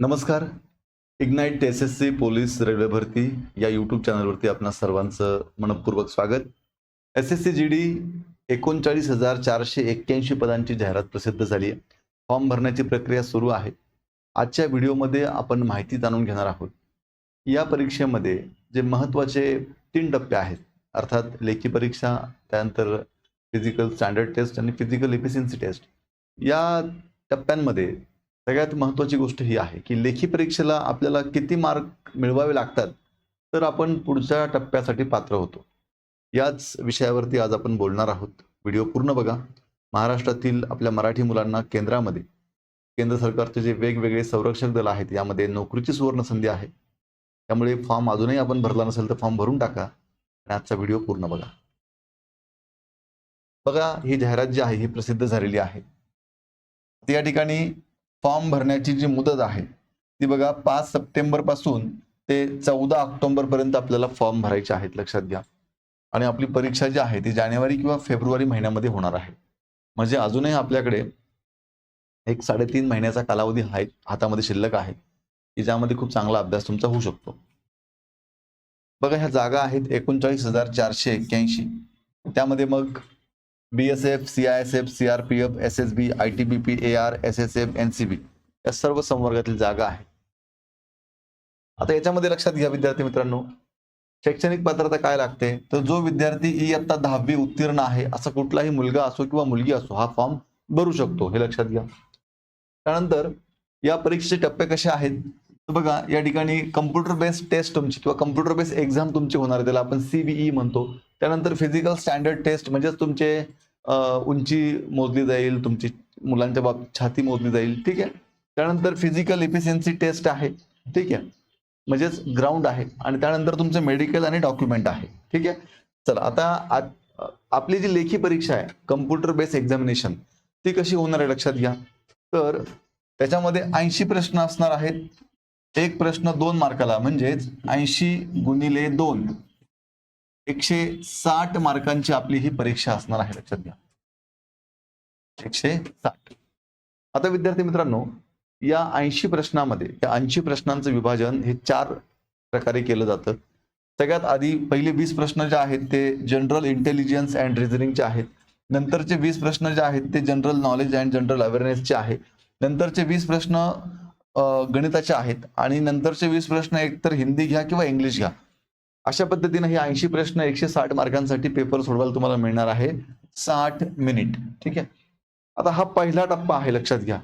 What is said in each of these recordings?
नमस्कार. Ignite S S C police railway भरती या यूट्यूब चॅनलवरती आपणा सर्वांचं मनपूर्वक स्वागत. S S C G D एकोणचाळीस हजार चारशे एक्क्याऐंशी पदांची जाहिरात प्रसिद्ध झाली आहे. फॉर्म भरण्याची प्रक्रिया सुरू आहे. आजच्या व्हिडिओमध्ये आपण माहिती जाणून घेणार आहोत. या परीक्षेमध्ये जे महत्त्वाचे तीन टप्पे आहेत अर्थात लेखी परीक्षा त्यानंतर फिजिकल स्टँडर्ड टेस्ट आणि फिजिकल एफिशियन्सी टेस्ट या टप्प्यांमध्ये सगळ्यात महत्त्वाची गोष्ट ही आहे की लेखी परीक्षेला आपल्याला किती मार्क मिळवावे लागतात तर आपण पुढच्या टप्प्यासाठी पात्र होतो. याच विषयावरती आज आपण बोलणार आहोत. व्हिडिओ पूर्ण बघा. महाराष्ट्रातील आपल्या मराठी मुलांना केंद्रामध्ये केंद्र सरकारचे जे वेगवेगळे संरक्षक दल आहेत यामध्ये नोकरीची सुवर्ण संधी आहे. त्यामुळे फॉर्म अजूनही आपण भरला नसेल तर फॉर्म भरून टाका आणि आजचा व्हिडिओ पूर्ण बघा. बघा ही जाहिरात जी आहे ही प्रसिद्ध झालेली आहे. या ठिकाणी फॉर्म भरण्याची जी मुदत आहे ती बघा पाच सप्टेंबरपासून ते चौदा ऑक्टोबर पर्यंत आपल्याला फॉर्म भरायचे आहेत लक्षात घ्या. आणि आपली परीक्षा जी आहे ती जानेवारी किंवा फेब्रुवारी महिन्यामध्ये होणार आहे. म्हणजे अजूनही आपल्याकडे एक साडेतीन महिन्याचा कालावधी हा हातामध्ये शिल्लक आहे की ज्यामध्ये खूप चांगला अभ्यास तुमचा होऊ शकतो. बघा ह्या जागा आहेत एकोणचाळीस हजार चारशे एक्क्याऐंशी. त्यामध्ये मग B S F C I S F C R P F S S B I T B P A R S S F N C B या सर्व संवर्गातील जागा आहेत. आता याच्यामध्ये लक्षात घ्या विद्यार्थी मित्रांनो. शैक्षणिक पात्रता काय लागते? तर जो विद्यार्थी इयत्ता दहावी उत्तीर्ण आहे असा कुठलाही मुलगा असो किंवा मुलगी असो हा फॉर्म भरू शकतो. हे लक्षात घ्या. त्यानंतर या परीक्षेचे टप्पे कसे आहेत? तर बघा या ठिकाणी कम्प्युटर बेस्ड टेस्ट तुमची किंवा कम्प्युटर बेस्ड एक्झाम तुमची होणार आहे. त्याला आपण सीबीई म्हणतो. त्यानंतर फिजिकल स्टँडर्ड टेस्ट म्हणजेच तुमचे उंची मोजली जाईल तुमची मुलांच्या बाबतीत छाती मोजली जाईल ठीक आहे? त्यानंतर फिजिकल इफिशियन्सी टेस्ट आहे ठीक आहे? म्हणजेच ग्राउंड आहे आणि त्यानंतर तुमचं मेडिकल आणि डॉक्युमेंट आहे ठीक आहे? चला आता आपली जी लेखी परीक्षा आहे कम्प्युटर बेस्ड एक्झामिनेशन ती कशी होणार आहे लक्षात घ्या. तर त्याच्यामध्ये ऐंशी प्रश्न असणार आहेत. एक प्रश्न दोन मार्काला म्हणजेच ऐंशी गुणिले दोन. एकशे साठ मार्कांची आपली ही परीक्षा असणार आहे लक्षात घ्या. एकशे साठ. आता विद्यार्थी मित्रांनो या ऐंशी प्रश्नामध्ये या ऐंशी प्रश्नांचं विभाजन हे चार प्रकारे केलं जातं. सगळ्यात आधी पहिले वीस प्रश्न जे आहेत ते जनरल इंटेलिजन्स अँड रिझनिंगचे आहेत. नंतरचे वीस प्रश्न जे आहेत ते जनरल नॉलेज अँड जनरल अवेअरनेसचे आहे नंतरचे वीस प्रश्न गणिताचे आहेत. आणि नंतरचे वीस प्रश्न एकतर हिंदी घ्या किंवा इंग्लिश घ्या. अशा पद्धतीने हे ऐंशी प्रश्न एकशे साठ मार्कांसाठी पेपर सोडवायला तुम्हाला मिळणार आहे. साठ मिनिट ठीक आहे? आता हा पहिला टप्पा आहे लक्षात घ्या.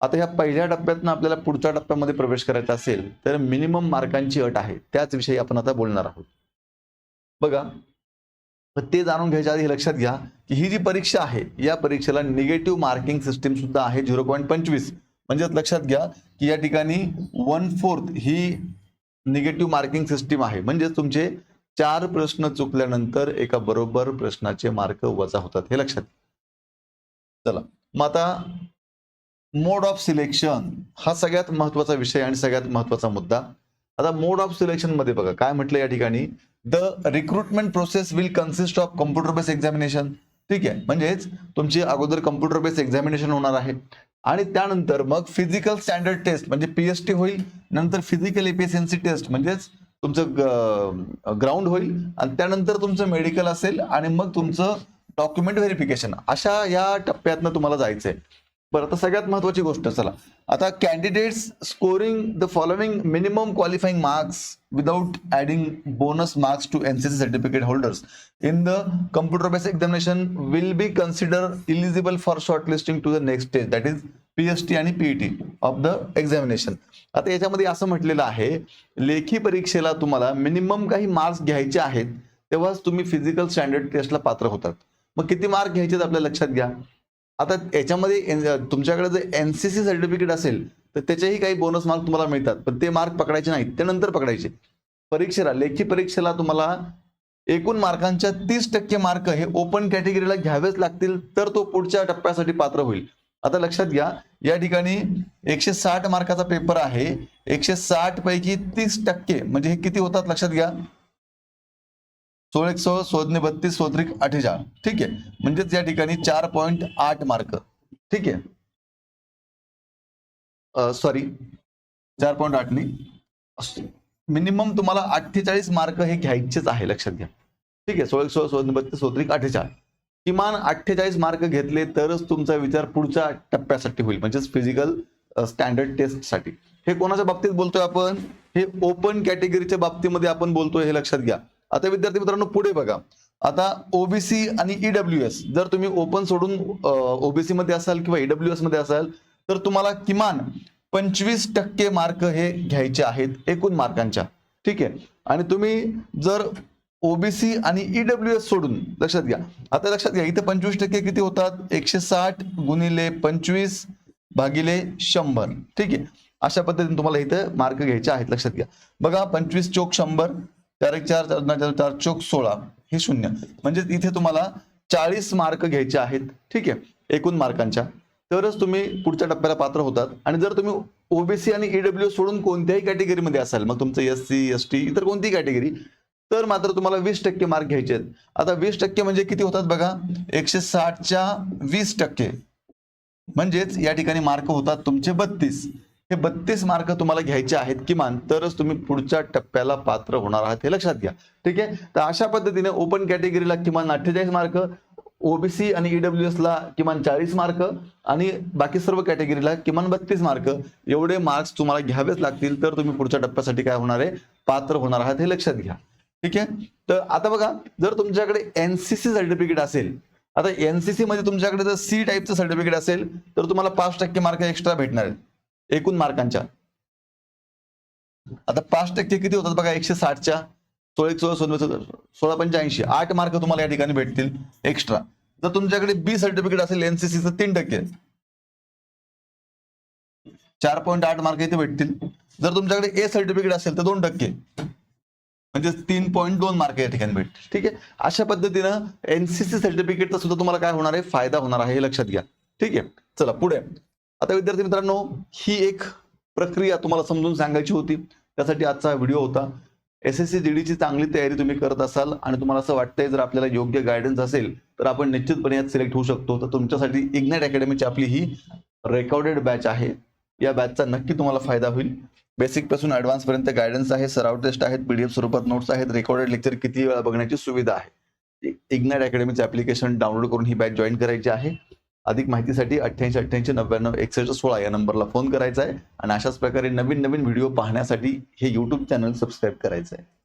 आता ह्या पहिल्या टप्प्यातनं आपल्याला पुढच्या टप्प्यामध्ये प्रवेश करायचा असेल तर मिनिमम मार्कांची अट आहे. त्याच विषयी आपण आता बोलणार आहोत. बघा. ते जाणून घ्यायच्या आधी लक्षात घ्या की ही जी परीक्षा आहे या परीक्षेला निगेटिव्ह मार्किंग सिस्टीम सुद्धा आहे झिरो पॉईंट पंचवीस. म्हणजेच लक्षात घ्या की या ठिकाणी वन फोर्थ ही निगेटिव्ह मार्किंग सिस्टीम आहे. म्हणजे तुमचे चार प्रश्न चुकल्यानंतर एका बरोबर प्रश्नाचे मार्क वजा होतात. हे लक्षात चला. मग आता मोड ऑफ सिलेक्शन हा सगळ्यात महत्त्वाचा विषय आणि सगळ्यात महत्त्वाचा मुद्दा. आता मोड ऑफ सिलेक्शनमध्ये बघा काय म्हटलं या ठिकाणी? The recruitment process will consist of computer based examination ठीक आहे. म्हणजेच तुमची अगोदर कम्प्युटर बेस्ड एक्झामिनेशन होणार आहे. आणि त्यानंतर मग फिजिकल स्टँडर्ड टेस्ट म्हणजे पीएसटी होईल नंतर फिजिकल एफिशियन्सी टेस्ट म्हणजेच तुमचं ग्राउंड होईल आणि त्यानंतर तुमचं मेडिकल असेल आणि मग तुमचं डॉक्युमेंट व्हेरिफिकेशन अशा या टप्प्यातनं तुम्हाला जायचंय. बरं आता सगळ्यात महत्वाची गोष्ट चला. आता candidates scoring the following minimum qualifying marks without adding bonus marks to NCC certificate holders in the computer based examination will be consider eligible for shortlisting to the next stage that is PST आणि PET of the examination आता याच्यामध्ये असं म्हटलेलं आहे लेखी परीक्षेला तुम्हाला minimum काही मार्क्स घ्यायचे आहेत तेव्हाच तुम्ही फिजिकल स्टँडर्ड टेस्टला पात्र होतात. मग किती मार्क घ्यायचे आपल्या लक्षात घ्या. आता याच्यामध्ये एन- तुमच्याकडे जर एन सी सी सर्टिफिकेट असेल तर त्याचेही काही बोनस मार्क तुम्हाला मिळतात. पण ते मार्क पकडायचे नाहीत. ते नंतर पकडायचे. परीक्षेला लेखी परीक्षेला तुम्हाला एकूण मार्कांच्या तीस टक्के मार्क हे ओपन कॅटेगरीला घ्यावेच लागतील तर तो पुढच्या टप्प्यासाठी पात्र होईल. आता लक्षात घ्या या ठिकाणी एकशे साठ मार्काचा पेपर आहे. एकशे साठ पैकी तीस टक्के म्हणजे हे किती होतात? लक्षात घ्या. सोळ एक सो सोदने बत्तीस सोत्रिक अठ्ठेचाळ. ठीक आहे? म्हणजेच या ठिकाणी चार पॉईंट आठ मार्क ठीक आहे? सॉरी चार पॉईंट आठनी मिनिमम तुम्हाला अठ्ठेचाळीस मार्क हे घ्यायचेच आहे लक्षात घ्या. ठीक आहे? सोळा सोळा सोळा बत्तीस सोत्रिक अठ्ठेचाळ. किमान अठ्ठेचाळीस मार्क घेतले तरच तुमचा विचार पुढच्या टप्प्यासाठी होईल. म्हणजेच फिजिकल स्टँडर्ड टेस्टसाठी हे कोणाच्या बाबतीत बोलतोय आपण? हे ओपन कॅटेगरीच्या बाबतीमध्ये आपण बोलतोय हे लक्षात घ्या. आता विद्यार्थी मित्रांनो पुढे बघा. आता ओबीसी आणि ईडब्ल्यू एस जर तुम्ही ओपन सोडून ओबीसी मध्ये असाल किंवा ईडब्ल्यू एसमध्ये असाल तर तुम्हाला किमान पंचवीस टक्के मार्क हे घ्यायचे आहेत एकूण मार्कांच्या ठीक आहे? आणि तुम्ही जर ओबीसी आणि ईडब्ल्यू एस सोडून लक्षात घ्या. आता लक्षात घ्या इथे पंचवीस टक्के किती होतात? एकशे साठ गुणिले पंचवीस भागिले शंभर. ठीक आहे? अशा पद्धतीने तुम्हाला इथं मार्क घ्यायचे आहेत लक्षात घ्या. बघा पंचवीस चोक शंभर चार एक चार चार चार- चार चोक सोळा हे शून्य. म्हणजे इथे तुम्हाला चाळीस मार्क घ्यायचे आहेत. ठीक आहे? एकूण मार्कांच्या. तरच तुम्ही पुढच्या टप्प्याला पात्र होतात. आणि जर तुम्ही ओबीसी आणि ईडब्ल्यू सोडून कोणत्याही कॅटेगरीमध्ये असाल मग तुमचं एस सी एस टी इतर कोणतीही कॅटेगरी तर मात्र तुम्हाला वीस टक्के मार्क घ्यायचे आहेत. आता वीस टक्के म्हणजे किती होतात बघा? एकशे साठच्या वीस टक्के. म्हणजेच या ठिकाणी मार्क होतात तुमचे बत्तीस. हे बत्तीस मार्क तुम्हाला घ्यायचे आहेत किमान तरच तुम्ही पुढच्या टप्प्याला पात्र होणार आहात हे लक्षात घ्या. ठीक आहे? तर अशा पद्धतीने ओपन कॅटेगरीला किमान अठ्ठेचाळीस मार्क ओबीसी आणि ईडब्ल्यू एसला किमान चाळीस मार्क आणि बाकी सर्व कॅटेगरीला किमान बत्तीस मार्क. एवढे मार्क्स तुम्हाला घ्यावेच लागतील तर तुम्ही पुढच्या टप्प्यासाठी काय होणार आहे? पात्र होणार आहात हे लक्षात घ्या. ठीक आहे? तर आता बघा जर तुमच्याकडे एनसीसी सर्टिफिकेट असेल आता एनसीसी मध्ये तुमच्याकडे जर सी टाईपचं सर्टिफिकेट असेल तर तुम्हाला पाच टक्के मार्क एक्स्ट्रा भेटणार आहेत एकूण मार्कांच्या. आता पाच टक्के किती होतात बघा एकशे साठच्या. सोळा एक सोळा सोळा सोळा पंच्याऐंशी. आठ मार्क तुम्हाला या ठिकाणी भेटतील एक्स्ट्रा. जर तुमच्याकडे बी सर्टिफिकेट असेल एनसीसीचं तीन टक्के. चार पॉईंट आठ मार्क इथे भेटतील. जर तुमच्याकडे ए सर्टिफिकेट असेल तर दोन टक्के. म्हणजे तीन पॉईंट दोन मार्क या ठिकाणी भेटतील. ठीक आहे? अशा पद्धतीनं एनसीसी सर्टिफिकेटचा सुद्धा तुम्हाला काय होणार आहे? फायदा होणार आहे हे लक्षात घ्या. ठीक आहे? चला पुढे. आता विद्यार्थी मित्रांनो ही एक प्रक्रिया तुम्हाला समजून सांगायची होती. त्यासाठी आजचा व्हिडिओ होता. एस एस सी ची चांगली तयारी तुम्ही करत असाल आणि तुम्हाला असं वाटतंय जर आपल्याला योग्य गायडन्स असेल तर आपण निश्चितपणे यात सिलेक्ट होऊ शकतो. तर तुमच्यासाठी इग्नाइट अकॅडमीची आपली ही रेकॉर्डेड बॅच आहे. या बॅचचा नक्की तुम्हाला फायदा होईल. बेसिकपासून ऍडव्हान्स पर्यंत गायडन्स आहे सराव टेस्ट आहेत पीडीएफ स्वरूपात नोट्स आहेत रेकॉर्डेड लेक्चर किती वेळा बघण्याची सुविधा आहे. इग्नाइट अकॅडमीचे ऍप्लिकेशन डाउनलोड करून ही बॅच जॉईन करायची आहे. अधिक माहितीसाठी अठ्ठ्याऐंशी अठ्ठ्याऐंशी नव्याण्णव एकसष्ट सोळा या नंबरला फोन करायचा आहे. आणि अशाच प्रकारे नवीन नवीन व्हिडिओ पाहण्यासाठी हे यूट्यूब चॅनल सबस्क्राईब करायचं आहे.